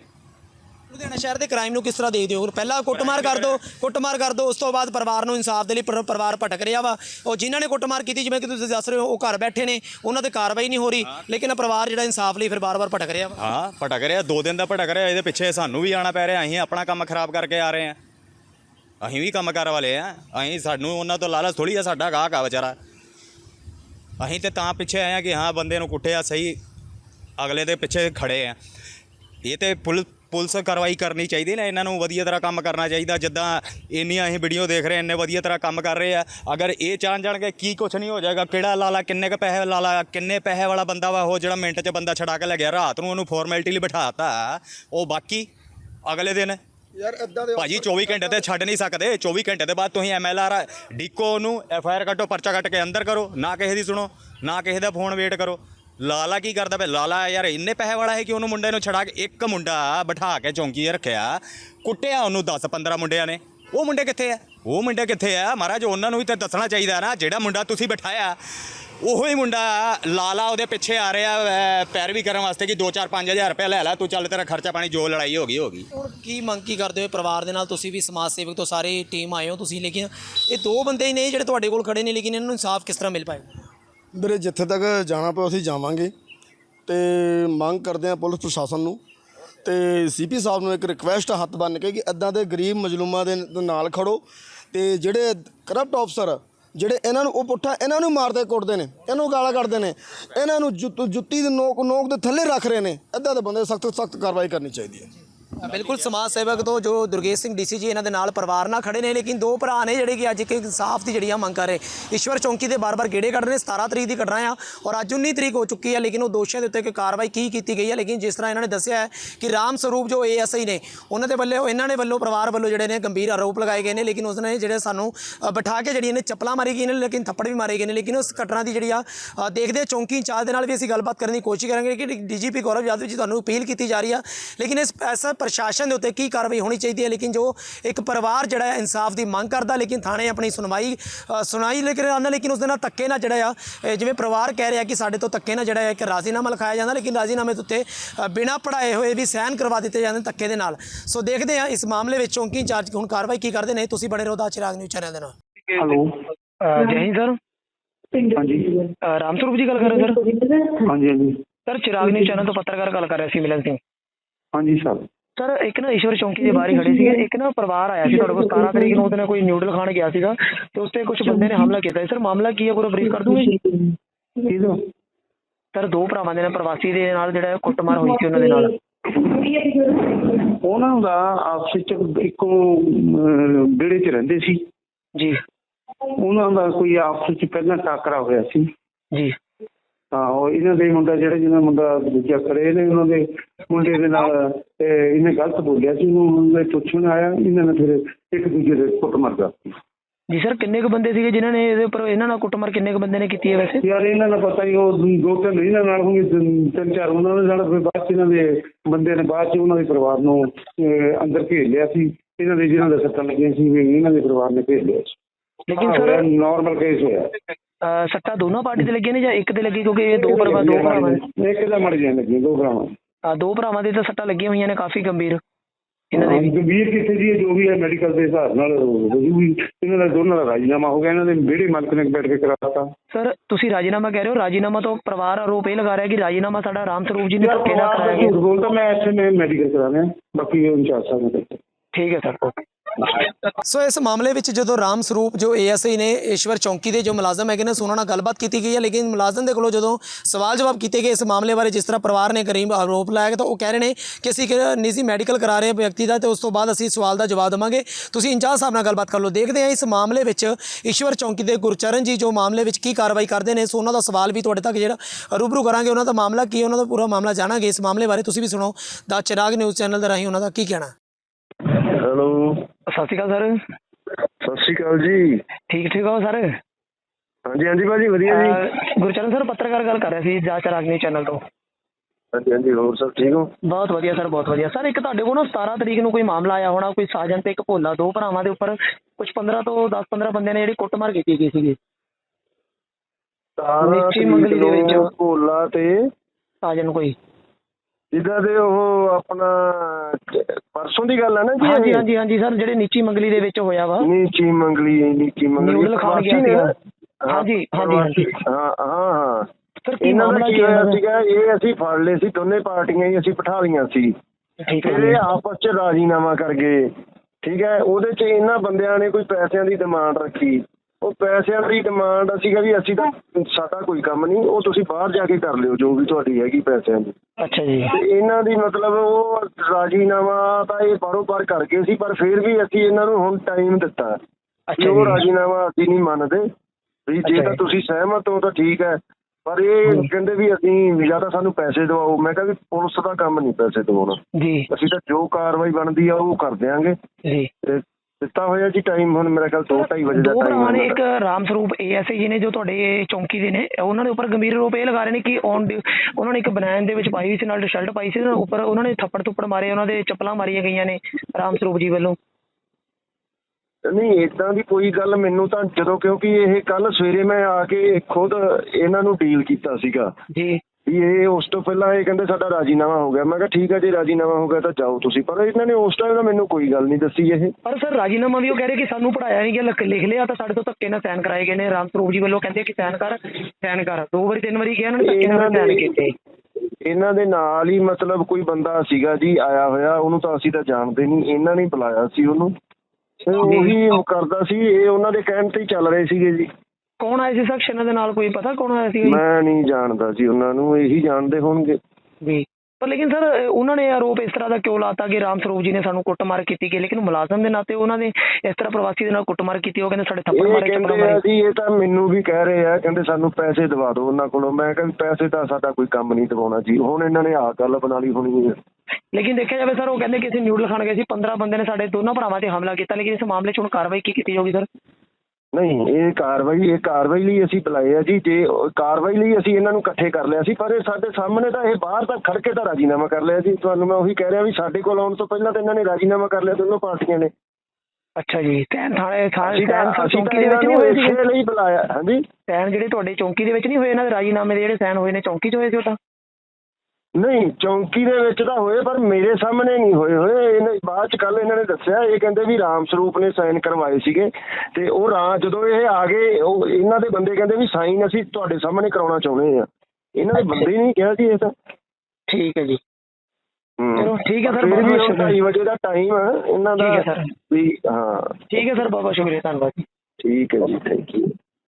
ਲੁਧਿਆਣਾ ਸ਼ਹਿਰ ਦੇ ਕ੍ਰਾਈਮ ਨੂੰ ਕਿਸ ਤਰ੍ਹਾਂ ਦੇਖਦੇ ਹੋ? ਪਹਿਲਾਂ ਕੁੱਟਮਾਰ ਕਰ ਦੋ ਕੁੱਟਮਾਰ ਕਰ ਦੋ ਉਸ ਤੋਂ ਬਾਅਦ ਪਰਿਵਾਰ ਨੂੰ ਇਨਸਾਫ ਦੇ ਲਈ ਪਰ- ਪਰਿਵਾਰ ਭਟਕ ਰਿਹਾ ਵਾ। ਉਹ ਜਿਨ੍ਹਾਂ ਨੇ ਕੁੱਟਮਾਰ ਕੀਤੀ ਜਿਵੇਂ ਕਿ ਤੁਸੀਂ ਦੱਸ ਰਹੇ ਹੋ ਉਹ ਘਰ ਬੈਠੇ ਨੇ ਉਹਨਾਂ ਤੇ ਕਾਰਵਾਈ ਨਹੀਂ ਹੋ ਰਹੀ ਲੇਕਿਨ ਪਰਿਵਾਰ ਜਿਹੜਾ ਇਨਸਾਫ ਲਈ ਫਿਰ ਬਾਰ-ਬਾਰ ਭਟਕ ਰਿਹਾ ਵਾ। ਹਾਂ ਭਟਕ ਰਿਹਾ ਦੋ ਦਿਨ ਦਾ ਭਟਕ ਰਿਹਾ ਇਹਦੇ ਪਿੱਛੇ ਸਾਨੂੰ ਵੀ ਆਣਾ ਪੈ ਰਿਹਾ ਅਸੀਂ ਆਪਣਾ ਕੰਮ ਖਰਾਬ ਕਰਕੇ ਆ ਰਹੇ ਹਾਂ। ਅਸੀਂ ਵੀ ਕੰਮ ਕਰ ਵਾਲੇ ਆ ਅਸੀਂ ਸਾਨੂੰ ਉਹਨਾਂ ਤੋਂ ਲਾਲਚ ਥੋੜੀ ਆ ਸਾਡਾ ਗਾਹਕ ਆ ਵਿਚਾਰਾ। ਅਸੀਂ ਤੇ ਤਾਂ ਪਿੱਛੇ ਆਏ ਆ ਕਿ ਹਾਂ, ਬੰਦੇ ਨੂੰ ਕੁੱਟਿਆ, ਸਹੀ। ਅਗਲੇ ਦੇ ਪਿੱਛੇ ਖੜੇ ਆ। ਇਹ ਤੇ ਪੁਲਿਸ ਪੁਲਿਸ ਕਾਰਵਾਈ ਕਰਨੀ ਚਾਹੀਦੀ ਨਾ, ਇਹਨਾਂ ਨੂੰ ਵਧੀਆ ਤਰ੍ਹਾਂ ਕੰਮ ਕਰਨਾ ਚਾਹੀਦਾ। ਜਿੱਦਾਂ ਇੰਨੀਆਂ ਅਸੀਂ ਵੀਡੀਓ ਦੇਖ ਰਹੇ ਇੰਨੇ ਵਧੀਆ ਤਰ੍ਹਾਂ ਕੰਮ ਕਰ ਰਹੇ ਆ। ਅਗਰ ਇਹ ਚਾਣ ਜਾਣਗੇ ਕੀ ਕੁਛ ਨਹੀਂ ਹੋ ਜਾਏਗਾ, ਕਿਹੜਾ ਲਾਲਾ, ਕਿੰਨੇ ਕ ਪੈਸੇ ਲਾਲਾ, ਕਿੰਨੇ ਪੈਸੇ ਵਾਲਾ ਬੰਦਾ ਵਾ ਉਹ ਜਿਹੜਾ ਮਿੰਟ 'ਚ ਬੰਦਾ ਛਡਾ ਕੇ ਲੈ ਗਿਆ, ਰਾਤ ਨੂੰ ਉਹਨੂੰ ਫਾਰਮੈਲਿਟੀ ਲਈ ਬਿਠਾਤਾ, ਉਹ ਬਾਕੀ ਅਗਲੇ ਦਿਨ ਯਾਰ ਇਦਾਂ ਦੇ ਭਾਜੀ 24 ਘੰਟੇ ਤੇ ਛੱਡ ਨਹੀਂ ਸਕਦੇ 24 ਘੰਟੇ ਦੇ ਬਾਅਦ ਤੁਸੀਂ ਐਮਐਲਆਰ ਡੀਕੋ ਨੂੰ ਐਫਆਈਆਰ ਕੱਟੋ ਪਰਚਾ ਕੱਟ ਕੇ ਅੰਦਰ ਕਰੋ ਨਾ ਕਿਸੇ ਦੀ ਸੁਣੋ ਨਾ ਕਿਸੇ ਦਾ ਫੋਨ ਵੇਟ ਕਰੋ। ਲਾਲਾ ਕੀ ਕਰਦਾ ਪਿਆ? ਲਾਲਾ ਯਾਰ ਇੰਨੇ ਪੈਸੇ ਵਾਲਾ ਹੈ ਕਿ ਉਹਨੂੰ ਮੁੰਡੇ ਨੂੰ ਛੜਾ ਕੇ ਇੱਕ ਮੁੰਡਾ ਬਿਠਾ ਕੇ ਚੌਂਕੀ ਰੱਖਿਆ ਕੁੱਟਿਆ ਉਹਨੂੰ 10 15 ਮੁੰਡਿਆਂ ਨੇ। ਉਹ ਮੁੰਡੇ ਕਿੱਥੇ ਆ? ਉਹ ਮੁੰਡੇ ਕਿੱਥੇ ਆ? ਮਹਾਰਾਜ ਉਹਨਾਂ ਨੂੰ ਵੀ ਤਾਂ ਦੱਸਣਾ ਚਾਹੀਦਾ ਨਾ ਜਿਹੜਾ ਮੁੰਡਾ ਤੁਸੀਂ ਬਿਠਾਇਆ ਉਹੋ ਹੀ ਮੁੰਡਾ ਲਾਲਾ ਉਹਦੇ ਪਿੱਛੇ ਆ ਰਿਹਾ ਪੈਰਵੀ ਕਰਨ ਵਾਸਤੇ ਕਿ 2-4 5000 ਰੁਪਏ ਲੈ ਲੈ ਤੂੰ ਚੱਲ ਤੇਰਾ ਖਰਚਾ ਪਾਣੀ ਜੋ ਲੜਾਈ ਹੋ ਗਈ ਹੋ ਗਈ। ਹੁਣ ਕੀ ਮੰਗ ਕੀ ਕਰਦੇ ਹੋ? ਪਰਿਵਾਰ ਦੇ ਨਾਲ ਤੁਸੀਂ ਵੀ ਸਮਾਜ ਸੇਵਕ ਤੋਂ ਸਾਰੀ ਟੀਮ ਆਏ ਹੋ ਤੁਸੀਂ ਲੇਕਿਨ ਇਹ ਦੋ ਬੰਦੇ ਹੀ ਨੇ ਜਿਹੜੇ ਤੁਹਾਡੇ ਕੋਲ ਖੜੇ ਨੇ ਲੇਕਿਨ ਇਹਨਾਂ ਨੂੰ ਇਨਸਾਫ ਕਿਸ ਤਰ੍ਹਾਂ ਮਿਲ ਪਾਏਗਾ ਵੀਰੇ ਜਿੱਥੇ ਤੱਕ ਜਾਣਾ ਪਿਆ ਅਸੀਂ ਜਾਵਾਂਗੇ। ਤੇ ਮੰਗ ਕਰਦੇ ਆ ਪੁਲਿਸ ਪ੍ਰਸ਼ਾਸਨ ਨੂੰ। ਤੇ ਸੀਪੀ ਸਾਹਿਬ ਨੂੰ ਇੱਕ ਰਿਕਵੈਸਟ ਹੱਥ ਬੰਨ ਕੇ ਕਿ ਇਦਾਂ ਦੇ ਗਰੀਬ ਮਜਲੂਮਾਂ ਦੇ ਨਾਲ ਖੜੋ। ਤੇ ਜਿਹੜੇ ਕਰਪਟ ਅਫਸਰ ਜਿਹੜੇ ਇਹਨਾਂ ਨੂੰ ਉਹ ਪੁੱਠਾ, ਇਹਨਾਂ ਨੂੰ ਮਾਰਦੇ, ਕੁੱਟਦੇ ਨੇ, ਇਹਨੂੰ ਗਾਲਾਂ ਕੱਢਦੇ ਨੇ, ਇਹਨਾਂ ਨੂੰ ਜੁੱਤ- ਜੁੱਤੀ ਦੇ ਨੋਕ ਨੋਕ ਦੇ ਥੱਲੇ ਰੱਖ ਰਹੇ ਨੇ ਇਦਾਂ ਦੇ ਬੰਦੇ ਸਖਤ ਸਖਤ ਕਾਰਵਾਈ ਕਰਨੀ ਚਾਹੀਦੀ ਹੈ। ਬਿਲਕੁਲ ਸਮਾਜ ਸੇਵਕ ਤੋਂ ਜੋ ਦੁਰਗੇਸ਼ ਸਿੰਘ ਡੀਸੀ ਜੀ ਇਹਨਾਂ ਦੇ ਨਾਲ ਪਰਿਵਾਰ ਨਾਲ ਖੜੇ ਨੇ, ਲੇਕਿਨ ਦੋ ਭਰਾ ਨੇ ਜਿਹੜੇ ਕਿ ਅੱਜ ਇੱਕ ਇਨਸਾਫ ਦੀ ਜਿਹੜੀਆਂ ਮੰਗ ਕਰ ਰਹੇ। ਈਸ਼ਵਰ ਚੌਂਕੀ ਦੇ ਬਾਰ-ਬਾਰ ਗੇੜੇ ਕੱਢ ਰਹੇ ਨੇ 17 ਤਰੀਕ ਦੀ ਕੱਢ ਆ ਔਰ ਅੱਜ 19 ਤਰੀਕ ਹੋ ਚੁੱਕੀ ਹੈ ਲੇਕਿਨ ਉਹ ਦੋਸ਼ੀਆਂ ਦੇ ਉੱਤੇ ਕੋਈ ਕਾਰਵਾਈ ਕੀ ਕੀਤੀ ਗਈ ਹੈ ਲੇਕਿਨ ਜਿਸ ਤਰ੍ਹਾਂ ਇਹਨਾਂ ਨੇ ਦੱਸਿਆ ਹੈ ਕਿ ਰਾਮ ਸਰੂਪ ਜੋ ਏਐਸਆਈ ਨੇ, ਉਹਨਾਂ ਦੇ ਵੱਲੋਂ, ਇਹਨਾਂ ਨੇ ਵੱਲੋਂ ਪਰਿਵਾਰ ਵੱਲੋਂ ਜਿਹੜੇ ਨੇ ਗੰਭੀਰ ਆਰੋਪ ਲਗਾਏ ਗਏ ਨੇ, ਲੇਕਿਨ ਉਸਨੇ ਜਿਹੜੇ ਸਾਨੂੰ ਬਿਠਾ ਕੇ ਜਿਹੜੀਆਂ ਨੇ ਚੱਪਲਾਂ ਮਾਰੀ ਗਈਆਂ ਨੇ, ਲੇਕਿਨ ਥੱਪੜ ਵੀ ਮਾਰੇ ਗਏ ਨੇ, ਲੇਕਿਨ ਉਸ ਘਟਨਾ ਦੀ ਜਿਹੜੀ ਆ ਦੇਖਦੇ ਚੌਂਕੀ ਇੰਚਾਰਜ ਦੇ ਨਾਲ ਵੀ ਅਸੀਂ ਗੱਲਬਾਤ ਕਰਨ ਦੀ ਕੋਸ਼ਿਸ਼ ਕਰਾਂਗੇ ਕਿ ਡੀਜੀਪੀ ਗੌਰਵ ਯਾਦਵ ਜੀ ਤੁਹਾਨੂੰ ਅਪੀਲ ਕੀਤੀ ਜਾ ਰਹੀ ਆ, ਲੇਕਿਨ ਇਸ ਐਸਾ ਪ੍ਰਸ਼ਾਸਨ ਦੇ ਉੱਤੇ ਕੀ ਕਾਰਵਾਈ ਹੋਣੀ ਚਾਹੀਦੀ ਹੈ ਲੇਕਿਨ ਜੋ ਇੱਕ ਪਰਿਵਾਰ ਜਿਹੜਾ ਹੈ ਇਨਸਾਫ ਦੀ ਮੰਗ ਕਰਦਾ ਲੇਕਿਨ ਥਾਣੇ ਆਪਣੀ ਸੁਣਵਾਈ ਸੁਣਾਈ ਲੇਕਿਨ ਆਉਂਦਾ ਲੇਕਿਨ ਉਸ ਦੇ ਨਾਲ ਧੱਕੇ ਨਾਲ ਜਿਹੜਾ ਆ ਜਿਵੇਂ ਪਰਿਵਾਰ ਕਹਿ ਰਿਹਾ ਕਿ ਸਾਡੇ ਤੋਂ ਧੱਕੇ ਨਾਲ ਜਿਹੜਾ ਹੈ ਇੱਕ ਰਾਜ਼ੀਨਾਮਾ ਲਿਖਾਇਆ ਜਾਂਦਾ ਲੇਕਿਨ ਰਾਜ਼ੀਨਾਮੇ ਦੇ ਉੱਤੇ ਬਿਨਾਂ ਪੜਾਏ ਹੋਏ ਵੀ ਸਾਈਨ ਕਰਵਾ ਦਿੱਤੇ ਜਾਂਦੇ ਨੇ ਧੱਕੇ ਦੇ ਨਾਲ। ਸੋ ਦੇਖਦੇ ਆ ਇਸ ਮਾਮਲੇ ਵਿੱਚ ਚੌਂਕੀ ਇੰਚਾਰਜ ਹੁਣ ਕਾਰਵਾਈ ਕੀ ਕਰਦੇ ਨੇ। ਤੁਸੀਂ ਬਣੇ ਰਹੋ ਦਾ ਚਿਰਾਗ ਨਿਊਜ਼ ਚੈਨਲ ਦੇ ਨਾਲ। ਹੈਲੋ। ਜੈ ਹਿੰਦ ਸਰ। ਹਾਂਜੀ। ਅ, ਰਾਮ ਸਰੂਪ ਜੀ ਗੱਲ ਕਰ ਰਹੇ ਹੋ ਸਰ? ਹਾਂਜੀ ਹਾਂਜੀ। ਸਰ ਚਿਰਾਗ ਨਿਊਜ਼ ਚੈਨਲ ਤੋਂ ਪੱਤਰਕਾਰ ਗੱਲ ਕਰ ਰਿਹਾ ਸੀ ਮਿਲਨ ਸਿੰਘ। ਹਾਂਜੀ ਸਰ। ਸਰ ਇੱਕ ਨਾ ਈਸ਼ਵਰ ਚੌਂਕੀ ਦੇ ਬਾਹਰ ਖੜੇ ਸੀਗੇ। ਇੱਕ ਨਾ ਪਰਿਵਾਰ ਆਇਆ ਸੀ ਤੁਹਾਡੇ ਕੋਲ 17 ਤਰੀਕ ਨੂੰ ਉਹਦੇ ਕੋਈ ਨਿਊਡਲ ਖਾਣ ਗਿਆ ਸੀਗਾ ਤੇ ਉਸ ਤੇ ਕੁਝ ਬੰਦੇ ਨੇ ਹਮਲਾ ਕੀਤਾ ਸਰ ਮਾਮਲਾ ਕੀ ਹੈ? ਪੂਰਾ ਬਰੀਫ ਕਰ ਦੂੰਗੇ? ਸਰ ਦੋ ਭਰਾਵਾਂ ਦੇ ਨਾਲ ਪ੍ਰਵਾਸੀ ਦੇ ਨਾਲ ਜਿਹੜਾ ਕੁੱਟਮਾਰ ਹੋਈ ਸੀ ਉਹਨਾਂ ਦੇ ਨਾਲ। ਉਹਨਾਂ ਦਾ ਆਪਸ ਵਿੱਚ ਇੱਕੋ ਵਿਹੜੇ 'ਚ ਰਹਿੰਦੇ ਸੀ। ਜੀ। ਉਹਨਾਂ ਦਾ ਕੋਈ ਆਪਸ ਵਿੱਚ ਪਹਿਲਾਂ ਟਾਕਰਾ ਹੋਇਆ ਸੀ। ਜੀ। ਤਾਂ ਉਹ ਇਹਨਾਂ ਦੇ ਮੁੰਡਾ ਜਿਹੜਾ ਜਿਹਨਾਂ ਮੁੰਡਾ ਦੂਜਾ ਖੜੇ ਨੇ ਉਹਨਾਂ ਦੇ ਮੁੰਡੇ ਦੇ ਨਾਲ ਇਹਨੇ ਗਲਤ ਬੋਲਿਆ ਸੀ ਉਹਨੂੰ ਉਹਨੇ ਪੁੱਛਣ ਆਇਆ ਇਹਨਾਂ ਨੇ ਫਿਰ ਇੱਕ ਦੂਜੇ ਦੇ ਕੁੱਟ ਮਾਰ ਦਿੱਤੀ ਜੀ ਸਰ ਕਿੰਨੇ ਕੁ ਬੰਦੇ ਸੀਗੇ ਜਿਨ੍ਹਾਂ ਨੇ ਇਹਦੇ ਉੱਪਰ ਇਹਨਾਂ ਨਾਲ ਕੁੱਟਮਾਰ ਕਿੰਨੇ ਕੁ ਬੰਦੇ ਨੇ ਕੀਤੀ ਹੈ ਵੈਸੇ? ਯਾਰ ਇਹਨਾਂ ਦਾ ਪਤਾ ਹੀ ਉਹ ਦੋ ਤਿੰਨ ਇਹਨਾਂ ਨਾਲ ਹੋਣਗੇ ਤਿੰਨ ਚਾਰ ਉਹਨਾਂ ਦੇ ਨਾਲ ਫਿਰ ਬਾਅਦ 'ਚ ਇਹਨਾਂ ਦੇ ਬੰਦੇ ਨੇ ਬਾਅਦ ਚ ਉਹਨਾਂ ਦੇ ਪਰਿਵਾਰ ਨੂੰ ਅੰਦਰ ਘੇਰ ਲਿਆ ਸੀ। ਇਹਨਾਂ ਦੇ ਜਿਹਨਾਂ ਦੇ ਸੱਟਾਂ ਲੱਗੀਆਂ ਸੀ ਵੀ ਇਹਨਾਂ ਦੇ ਪਰਿਵਾਰ ਨੇ ਘੇਰ ਲਿਆ ਸੀ। ਲੇਕਿਨ ਸਰ ਨਾਰਮਲ ਕੇਸ ਹੋਇਆ। ਸੱਟਾਂ ਦੋਨੋਂ ਪਾਰਟੀ ਤੇ ਲੱਗੀਆਂ ਨੇ ਜਾਂ ਇੱਕ ਤੇ ਲੱਗੀ ਕਿਉਂਕਿ ਇਹ ਦੋ ਪਰਿਵਾਰ ਦੋ ਭਰਾਵਾਂ ਨੇ ਇੱਕ ਦਾ ਮੜ ਜਾਣ ਲੱਗੀ ਦੋ ਭਰਾਵਾਂ। ਅ, ਦੋ ਭਰਾਵਾਂ ਦੇ ਤਾਂ ਸੱਟਾਂ ਲੱਗੀਆਂ ਹੋਈਆਂ ਨੇ ਕਾਫੀ ਗੰਭੀਰ। ਇਹਨਾਂ ਦੇ ਵੀ। ਗੰਭੀਰ ਕਿੱਥੇ ਜੀ ਜੋ ਵੀ ਹੈ ਮੈਡੀਕਲ ਦੇ ਹਿਸਾਬ ਨਾਲ ਹੋਜੂਗੀ ਇਹਨਾਂ ਦਾ ਦੋਨਾਂ ਦਾ ਰਾਜੀਨਾਮਾ ਹੋ ਗਿਆ ਇਹਨਾਂ ਦੇ ਵਿਹੜੇ ਮਾਲਕ ਨੇ ਬੈਠ ਕੇ ਕਰਾਤਾ। ਸਰ ਤੁਸੀਂ ਰਾਜੀਨਾਮਾ ਕਹਿ ਰਹੇ ਹੋ ਰਾਜੀਨਾਮਾ ਤੋਂ ਪਰਿਵਾਰ ਆਰੋਪ ਇਹ ਲਗਾ ਰਿਹਾ ਕਿ ਰਾਜੀਨਾਮਾ ਸਾਡਾ ਰਾਮ ਸਰੂਪ ਜੀ ਨੇ ਧੱਕੇ ਨਾਲ ਕਰਾਇਆ ਗਿਆ। ਬੋਲ ਤਾਂ ਮੈਂ ਇੱਥੇ ਮੈਂ ਮੈਡੀਕਲ ਕਰਾ ਰਿਹਾ। ਬਾਕੀ ਉਹ ਇੰਚਾਰਜ ਸਾਹਿਬ ਨੇ ਠੀਕ ਹੈ ਸਰ। ਓਕੇ ਸੋ ਇਸ ਮਾਮਲੇ ਵਿੱਚ ਜਦੋਂ ਰਾਮ ਸਰੂਪ, ਜੋ ਏਐਸਆਈ ਨੇ ਈਸ਼ਵਰ ਚੌਂਕੀ ਦੇ ਜੋ ਮੁਲਾਜ਼ਮ ਹੈਗੇ ਨੇ, ਸੋ ਉਹਨਾਂ ਨਾਲ ਗੱਲਬਾਤ ਕੀਤੀ ਗਈ ਹੈ, ਲੇਕਿਨ ਮੁਲਾਜ਼ਮ ਦੇ ਕੋਲੋਂ ਜਦੋਂ ਸਵਾਲ ਜਵਾਬ ਕੀਤੇ ਗਏ ਇਸ ਮਾਮਲੇ ਬਾਰੇ, ਜਿਸ ਤਰ੍ਹਾਂ ਪਰਿਵਾਰ ਨੇ ਕਰੀਮ ਆਰੋਪ ਲਾਇਆ ਤਾਂ ਉਹ ਕਹਿ ਰਹੇ ਨੇ ਕਿ ਅਸੀਂ ਇੱਕ ਨਿੱਜੀ ਮੈਡੀਕਲ ਕਰਾ ਰਹੇ ਹਾਂ ਵਿਅਕਤੀ ਦਾ ਤੇ ਉਸ ਤੋਂ ਬਾਅਦ ਅਸੀਂ ਸਵਾਲ ਦਾ ਜਵਾਬ ਦੇਵਾਂਗੇ। ਤੁਸੀਂ ਇੰਚਾਰਜ ਸਾਹਿਬ ਨਾਲ ਗੱਲਬਾਤ ਕਰ ਲਓ। ਦੇਖਦੇ ਹਾਂ ਇਸ ਮਾਮਲੇ ਵਿੱਚ ਈਸ਼ਵਰ ਚੌਂਕੀ ਦੇ ਗੁਰਚਰਨ ਜੀ ਜੋ ਮਾਮਲੇ ਵਿੱਚ ਕੀ ਕਾਰਵਾਈ ਕਰਦੇ ਨੇ, ਸੋ ਉਹਨਾਂ ਦਾ ਸਵਾਲ ਵੀ ਤੁਹਾਡੇ ਤੱਕ ਜਿਹੜਾ ਰੂਬਰੂ ਕਰਾਂਗੇ। ਉਹਨਾਂ ਦਾ ਮਾਮਲਾ ਕੀ ਉਹਨਾਂ ਦਾ ਪੂਰਾ ਮਾਮਲਾ ਜਾਣਾਂਗੇ। ਇਸ ਮਾਮਲੇ ਬਾਰੇ ਤੁਸੀਂ ਵੀ ਸੁਣੋ। ਦਾ ਚਿਰਾਗ ਨਿਊਜ਼ ਚੈਨਲ ਦੇ ਰਾਹੀਂ ਉਹਨਾਂ ਦਾ ਕੀ ਕਹਿਣਾ? ਹੈਲੋ। ਸਤਿ ਸ਼੍ਰੀ ਅਕਾਲ ਸਰ। ਸਤਿ ਸ਼੍ਰੀ ਅਕਾਲ ਜੀ। ਠੀਕ ਠੀਕ ਹੋ ਸਰ? ਹਾਂਜੀ ਹਾਂਜੀ ਭਾਜੀ ਵਧੀਆ ਜੀ। ਗੁਰਚਰਨ ਸਰ ਪੱਤਰਕਾਰ ਗੱਲ ਕਰ ਰਿਹਾ ਸੀ ਜਾ ਚਰਾਗਨੀ ਚੈਨਲ ਤੋਂ। ਹਾਂਜੀ ਹਾਂਜੀ ਹੋਰ ਸਭ ਠੀਕ ਹੋ? ਬਹੁਤ ਵਧੀਆ ਸਰ ਬਹੁਤ ਵਧੀਆ। ਸਰ ਇੱਕ ਤੁਹਾਡੇ ਕੋਲ ਨਾ 17 ਤਰੀਕ ਨੂੰ ਕੋਈ ਮਾਮਲਾ ਆਇਆ ਹੋਣਾ ਕੋਈ ਸਾਜਨ ਤੇ ਇੱਕ ਭੋਲਾ ਦੋ ਭਰਾਵਾਂ ਦੇ ਉੱਪਰ ਕੁਝ 15 ਤੋਂ 10 15 ਬੰਦਿਆਂ ਨੇ ਜਿਹੜੀ ਕੁੱਟਮਾਰ ਕੀਤੀ ਗਈ ਸੀਗੀ। ਨੀਚੀ ਮੰਗਲੀ ਦੇ ਵਿੱਚ। ਭੋਲਾ ਤੇ ਸਾਜਨ ਕੋਈ। ਜਿੱਦਾਂ ਦੇ ਉਹ ਆਪਣਾ ਪਰਸੋਂ ਦੀ ਗੱਲ ਹੈ ਨਾ ਜੀ ਹਾਂਜੀ ਇਹ? ਹਾਂਜੀ ਹਾਂਜੀ ਸਰ ਜਿਹੜੇ ਨੀਚੀ ਮੰਗਲੀ ਦੇ ਵਿੱਚ ਹੋਇਆ ਵਾ। ਨੀਚੀ ਮੰਗਲੀ ਨੀਚੀ ਮੰਗਲੀ। ਨਿਊਡਲ ਖਾਣ ਗਿਆ ਪ੍ਰਵਾਸੀ ਨੇ। ਨਾ? ਸੀਗਾ। ਹਾਂਜੀ, ਹਾਂਜੀ, ਹਾਂਜੀ। ਹਾਂ ਹਾਂ ਹਾਂ। ਸਰ ਕੀ ਇਹਨਾਂ ਦਾ ਮਾਮਲਾ ਕੀ ਕੀ ਹੋਇਆ ਹੋਇਆ? ਸੀਗਾ ਇਹ ਅਸੀਂ ਫੜ ਲਏ ਸੀ ਦੋਨੇ ਪਾਰਟੀਆਂ ਹੀ ਅਸੀਂ ਬਿਠਾ ਲਈਆਂ ਸੀ। ਠੀਕ ਹੈ ਫਿਰ ਜੀ। ਇਹ ਆਪਸ ਚ ਰਾਜੀਨਾਮਾ ਕਰ ਗਏ। ਠੀਕ ਹੈ ਉਹਦੇ 'ਚ ਇਹਨਾਂ ਬੰਦਿਆਂ ਨੇ ਕੋਈ ਪੈਸਿਆਂ ਦੀ ਡਿਮਾਂਡ ਰੱਖੀ। ਉਹ ਪੈਸਿਆਂ ਦੀ ਡਿਮਾਂਡ ਅਸੀਂ ਕਿਹਾ ਵੀ ਅਸੀਂ ਤਾਂ ਸਾਡਾ ਕੋਈ ਕੰਮ ਨਹੀਂ ਉਹ ਤੁਸੀਂ ਬਾਹਰ ਜਾ ਕੇ ਕਰ ਲਿਓ ਜੋ ਵੀ ਤੁਹਾਡੀ ਹੈਗੀ ਪੈਸਿਆਂ ਦੀ। ਅੱਛਾ ਜੀ। ਇਹਨਾਂ ਦੀ ਮਤਲਬ ਉਹ ਰਾਜੀਨਾਮਾ ਤਾਂ ਇਹ ਬਾਰੋ ਬਾਰ ਕਰ ਗਏ ਸੀ ਪਰ ਫਿਰ ਵੀ ਅਸੀਂ ਇਹਨਾਂ ਨੂੰ ਹੁਣ ਟਾਈਮ ਦਿੱਤਾ। ਅੱਛਾ ਉਹ ਰਾਜੀਨਾਮਾ ਅਸੀਂ ਨਹੀਂ ਮੰਨਦੇ। ਵੀ ਜੇ ਤਾਂ। ਤੁਸੀਂ ਸਹਿਮਤ ਹੋ ਤਾਂ ਠੀਕ ਹੈ ਪਰ ਇਹ ਕਹਿੰਦੇ ਵੀ ਅਸੀਂ ਜਾਂ ਤਾਂ ਸਾਨੂੰ ਪੈਸੇ ਦਿਵਾਓ। ਮੈਂ ਕਿਹਾ ਵੀ ਪੁਲਿਸ ਦਾ ਕੰਮ ਨਹੀਂ ਪੈਸੇ ਦਿਵਾਉਣਾ। ਜੀ। ਅਸੀਂ ਤਾਂ ਜੋ ਕਾਰਵਾਈ ਬਣਦੀ ਆ ਉਹ ਕਰ ਦਿਆਂਗੇ। ਜੀ। ਤੇ ਦਿੱਤਾ ਹੋਇਆ ਜੀ ਟਾਈਮ ਹੁਣ ਮੇਰਾ ਖਿਆਲ 2:30 ਵਜੇ ਦਾ ਟਾਈਮ ਹੈ ਇੱਕ ਰਾਮ ਸਰੂਪ ਏਐਸਆਈ ਜੀ ਨੇ ਜੋ ਤੁਹਾਡੇ ਚੌਂਕੀ ਦੇ ਨੇ ਉਹਨਾਂ ਦੇ ਉੱਪਰ ਗੰਭੀਰ ਆਰੋਪ ਇਹ ਲਗਾ ਰਹੇ ਨੇ ਕਿ ਔਨ ਉਹਨਾਂ ਨੇ ਇੱਕ ਬਨੈਨ ਦੇ ਵਿੱਚ ਪਾਈ ਹੋਈ ਸੀ ਨਾਲ ਸ਼ਰਟ ਪਾਈ ਸੀ ਉੱਪਰ ਉਹਨਾਂ ਨੇ ਥੱਪੜ ਥੁੱਪੜ ਮਾਰੇ ਉਹਨਾਂ ਦੇ ਚੱਪਲਾਂ ਮਾਰੀਆਂ ਗਈਆਂ ਨੇ ਰਾਮ ਸਰੂਪ ਜੀ ਵੱਲੋਂ। ਨਹੀਂ ਇਦਾਂ ਦੀ ਕੋਈ ਗੱਲ ਮੈਨੂੰ ਤਾਂ ਜਦੋਂ ਕਿਉਂਕਿ ਇਹ ਕੱਲ ਸਵੇਰੇ ਮੈਂ ਆ ਕੇ ਖੁਦ ਇਹਨਾਂ ਨੂੰ ਡੀਲ ਕੀਤਾ ਸੀਗਾ। ਜੀ। ਵੀ ਇਹ ਉਸ ਤੋਂ ਪਹਿਲਾਂ ਇਹ ਕਹਿੰਦੇ ਸਾਡਾ ਰਾਜੀਨਾਮਾ ਹੋ ਗਿਆ। ਮੈਂ ਕਿਹਾ ਠੀਕ ਹੈ ਜੇ ਰਾਜੀਨਾਮਾ ਹੋ ਗਿਆ ਤਾਂ ਜਾਓ ਤੁਸੀਂ। ਪਰ ਇਹਨਾਂ ਨੇ ਉਸ ਟਾਈਮ ਦਾ ਮੈਨੂੰ ਕੋਈ ਗੱਲ ਨਹੀਂ ਦੱਸੀ ਇਹ। ਪਰ ਸਰ ਰਾਜੀਨਾਮਾ ਵੀ ਉਹ ਕਹਿ ਰਹੇ ਕਿ ਸਾਨੂੰ ਪੜਾਇਆ ਨਹੀਂ ਗਿਆ ਲਿਖ ਲਿਆ ਤਾਂ ਸਾਡੇ ਤੋਂ ਧੱਕੇ ਨਾਲ ਸਾਈਨ ਕਰਾਏ ਗਏ ਨੇ। ਰਾਮ ਸਰੂਪ ਜੀ ਵੱਲੋਂ ਕਹਿੰਦੇ ਕਿ ਸਾਈਨ ਕਰ ਸਾਈਨ ਕਰ। ਦੋ ਵਾਰੀ ਤਿੰਨ ਵਾਰੀ ਕਿਹਾ ਇਹਨਾਂ ਨੇ ਧੱਕੇ ਨਾਲ ਸਾਈਨ ਕੀਤੇ। ਇਹਨਾਂ ਦੇ ਨਾਲ ਹੀ ਮਤਲਬ ਕੋਈ ਬੰਦਾ ਸੀਗਾ ਜੀ ਆਇਆ ਹੋਇਆ ਉਹਨੂੰ ਤਾਂ ਅਸੀਂ ਤਾਂ ਜਾਣਦੇ ਨਹੀਂ ਇਹਨਾਂ ਨੇ ਹੀ ਬੁਲਾਇਆ ਸੀ ਉਹਨੂੰ। ਉਹ ਕਰਦਾ ਸੀ। ਇਹ ਉਹਨਾਂ ਦੇ ਕਹਿਣ ਤੇ ਹੀ ਚੱਲ ਰਹੇ ਸੀਗੇ ਜੀ। ਕੌਣ ਆਇਆ ਸੀ ਸ਼ਖਸ ਇਹਨਾਂ ਦੇ ਨਾਲ ਕੋਈ ਪਤਾ ਕੌਣ ਆਇਆ ਸੀ? ਮੈਂ ਨਹੀਂ ਜਾਣਦਾ ਜੀ ਉਹਨਾਂ ਨੂੰ ਇਹੀ ਜਾਣਦੇ ਹੋਣਗੇ। ਜੀ। ਪਰ ਲੇਕਿਨ ਸਰ ਉਹਨਾਂ ਨੇ ਆਰੋਪ ਇਸ ਤਰ੍ਹਾਂ ਦਾ ਕਿਉਂ ਲਾਤਾ ਕਿ ਰਾਮ ਸਰੂਪ ਜੀ ਨੇ ਸਾਨੂੰ ਕੁੱਟਮਾਰ ਕੀਤੀ ਗਈ? ਲੇਕਿਨ ਮੁਲਾਜ਼ਮ ਦੇ ਨਾਤੇ ਉਹਨਾਂ ਨੇ ਇਸ ਤਰ੍ਹਾਂ ਪ੍ਰਵਾਸੀ ਦੇ ਨਾਲ ਕੁੱਟਮਾਰ ਕੀਤੀ ਉਹ ਕਹਿੰਦੇ ਸਾਡੇ ਥੱਪੜ ਮਾਰੇ ਕਹਿੰਦੇ ਆ ਮਾਰੇ ਜੀ ਇਹ ਤਾਂ ਮੈਨੂੰ ਵੀ ਕਹਿ ਰਹੇ ਆ ਕਹਿੰਦੇ ਸਾਨੂੰ ਪੈਸੇ ਦਵਾ ਦਿਓ ਉਹਨਾਂ ਕੋਲੋਂ। ਮੈਂ ਕਿਹਾ ਵੀ ਪੈਸੇ ਤਾਂ ਸਾਡਾ ਕੋਈ ਕੰਮ ਨਹੀਂ ਦਵਾਉਣਾ ਜੀ। ਹੁਣ ਇਹਨਾਂ ਨੇ ਆਹ ਗੱਲ ਬਣਾ ਲਈ ਹੋਣੀ ਹੈ। ਲੇਕਿਨ ਦੇਖਿਆ ਜਾਵੇ ਸਰ ਉਹ ਕਹਿੰਦੇ ਕਿ ਅਸੀਂ ਨਿਊਡਲ ਖਾਣ ਗਏ ਸੀ 15 ਬੰਦੇ ਨੇ ਸਾਡੇ ਦੋਨਾਂ ਭਰਾਵਾਂ ਤੇ ਹਮਲਾ ਕੀਤਾ ਲੇਕਿਨ ਇਸ ਮਾਮਲੇ 'ਚ ਹੁਣ ਕਾਰਵਾਈ ਕੀ ਕੀਤੀ ਜਾਊਗੀ ਸਰ? ਨਹੀਂ ਇਹ ਕਾਰਵਾਈ ਇਹ ਕਾਰਵਾਈ ਲਈ ਅਸੀਂ ਬੁਲਾਏ ਆ ਜੀ ਜੇ ਉਹ ਕਾਰਵਾਈ ਲਈ ਅਸੀਂ ਇਹਨਾਂ ਨੂੰ ਇਕੱਠੇ ਕਰ ਲਿਆ ਸੀ ਪਰ ਇਹ ਸਾਡੇ ਸਾਹਮਣੇ ਤਾਂ ਇਹ ਬਾਹਰ ਤੱਕ ਖੜ ਕੇ ਤਾਂ ਰਾਜੀਨਾਮਾ ਕਰ ਲਿਆ ਜੀ। ਤੁਹਾਨੂੰ ਮੈਂ ਉਹੀ ਕਹਿ ਰਿਹਾ ਵੀ ਸਾਡੇ ਕੋਲ ਆਉਣ ਤੋਂ ਪਹਿਲਾਂ ਤਾਂ ਇਹਨਾਂ ਨੇ ਰਾਜੀਨਾਮਾ ਕਰ ਲਿਆ ਦੋਨੋਂ ਪਾਰਟੀਆਂ ਨੇ। ਅੱਛਾ ਜੀ ਸੈਨ ਥਾਣੇ ਥਾਣੇ ਅਸੀਂ ਤਾਂ ਚੌਂਕੀ ਤਾਂ ਦੇ ਵਿੱਚ ਨਹੀਂ ਨੂੰ ਹੋਏ ਸੀ ਇਸੇ ਲਈ ਬੁਲਾਇਆ ਹਾਂਜੀ। ਸੈਨ ਜਿਹੜੇ ਤੁਹਾਡੇ ਚੌਂਕੀ ਦੇ ਵਿੱਚ ਨਹੀਂ ਹੋਏ ਇਹਨਾਂ ਦੇ ਰਾਜੀਨਾਮੇ ਦੇ ਜਿਹੜੇ ਸੈਨ ਹੋਏ ਨੇ ਚੌਂਕੀ 'ਚ ਹੋਏ ਸੀ ਉਹ ਤਾਂ? ਨਹੀਂ ਚੌਂਕੀ ਦੇ ਵਿੱਚ ਤਾਂ ਹੋਏ ਪਰ ਮੇਰੇ ਸਾਹਮਣੇ ਨਹੀਂ ਹੋਏ ਹੋਏ। ਇਹਨੇ ਬਾਅਦ ਚ ਕੱਲ ਇਹਨਾਂ ਨੇ ਦੱਸਿਆ ਇਹ ਕਹਿੰਦੇ ਵੀ ਰਾਮ ਸਰੂਪ ਨੇ ਸਾਈਨ ਕਰਵਾਏ ਸੀਗੇ। ਤੇ ਉਹ ਰਾਂ ਜਦੋਂ ਇਹ ਆ ਗਏ ਉਹ ਇਹਨਾਂ ਦੇ ਬੰਦੇ ਕਹਿੰਦੇ ਵੀ ਸਾਈਨ ਅਸੀਂ ਤੁਹਾਡੇ ਸਾਹਮਣੇ ਕਰਾਉਣਾ ਚਾਹੁੰਦੇ ਆ ਇਹਨਾਂ ਦੇ ਬੰਦੇ ਨਹੀਂ ਕਿਹਾ ਜੀ ਇਹ ਤਾਂ। ਠੀਕ ਹੈ ਜੀ। ਚਲੋ ਠੀਕ ਹੈ ਸਰ, ਬਹੁਤ ਬਹੁਤ ਸ਼ੁਕਰੀਆ। ਵਜੇ ਦਾ ਟਾਈਮ ਹੈ ਇਹਨਾਂ ਦਾ ਠੀਕ ਹੈ ਸਰ। ਵੀ ਹਾਂ। ਠੀਕ ਹੈ ਸਰ ਬਹੁਤ ਬਹੁਤ ਸ਼ੁਕਰੀਆ ਧੰਨਵਾਦ ਜੀ। ਠੀਕ ਹੈ ਜੀ ਥੈਂਕ ਯੂ